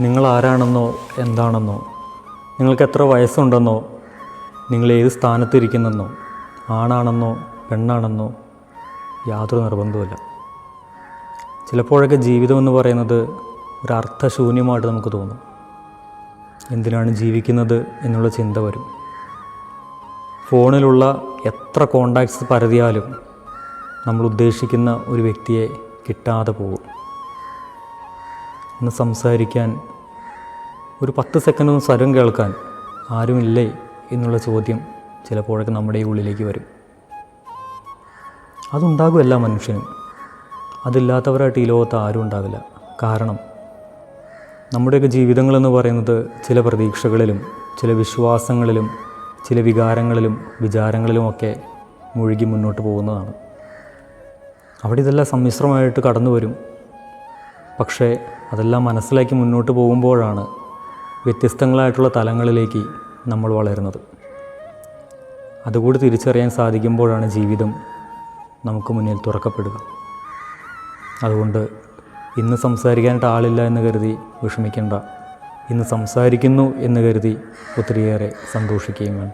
നിങ്ങൾ ആരാണെന്നോ എന്താണെന്നോ നിങ്ങൾക്ക് എത്ര വയസ്സുണ്ടെന്നോ നിങ്ങൾ ഏത് സ്ഥാനത്തിരിക്കുന്നെന്നോ ആണാണെന്നോ പെണ്ണാണെന്നോ യാതൊരു നിർബന്ധവുമില്ല. ചിലപ്പോഴൊക്കെ ജീവിതം എന്ന് പറയുന്നത് ഒരു അർത്ഥശൂന്യമായിട്ട് നമുക്ക് തോന്നും. എന്തിനാണ് ജീവിക്കുന്നത് എന്നുള്ള ചിന്ത വരും. ഫോണിലുള്ള എത്ര കോണ്ടാക്ട്സ് പരതിയാലും നമ്മൾ ഉദ്ദേശിക്കുന്ന ഒരു വ്യക്തിയെ കിട്ടാതെ പോകും. ഒന്ന് സംസാരിക്കാൻ ഒരു പത്ത് സെക്കൻഡ് ഒന്ന് സ്വരം കേൾക്കാൻ ആരുമില്ലേ എന്നുള്ള ചോദ്യം ചിലപ്പോഴൊക്കെ നമ്മുടെ ഈ ഉള്ളിലേക്ക് വരും. അതുണ്ടാകും എല്ലാ മനുഷ്യനും. അതില്ലാത്തവരായിട്ട് ഈ ലോകത്ത് ആരും ഉണ്ടാവില്ല. കാരണം നമ്മുടെയൊക്കെ ജീവിതങ്ങളെന്ന് പറയുന്നത് ചില പ്രതീക്ഷകളിലും ചില വിശ്വാസങ്ങളിലും ചില വികാരങ്ങളിലും വിചാരങ്ങളിലുമൊക്കെ മുഴുകി മുന്നോട്ട് പോകുന്നതാണ്. അവിടെ ഇതെല്ലാം സമ്മിശ്രമായിട്ട് കടന്നു വരും പക്ഷേ അതെല്ലാം മനസ്സിലാക്കി മുന്നോട്ട് പോകുമ്പോഴാണ് വ്യത്യസ്തങ്ങളായിട്ടുള്ള തലങ്ങളിലേക്ക് നമ്മൾ വളരുന്നത്. അതുകൂടി തിരിച്ചറിയാൻ സാധിക്കുമ്പോഴാണ് ജീവിതം നമുക്ക് മുന്നിൽ തുറക്കപ്പെടുക. അതുകൊണ്ട് ഇന്ന് സംസാരിക്കാനായിട്ട് ആളില്ല എന്ന് കരുതി വിഷമിക്കേണ്ട. ഇന്ന് സംസാരിക്കുന്നു എന്ന് കരുതി ഒത്തിരിയേറെ സന്തോഷിക്കുകയും വേണ്ട.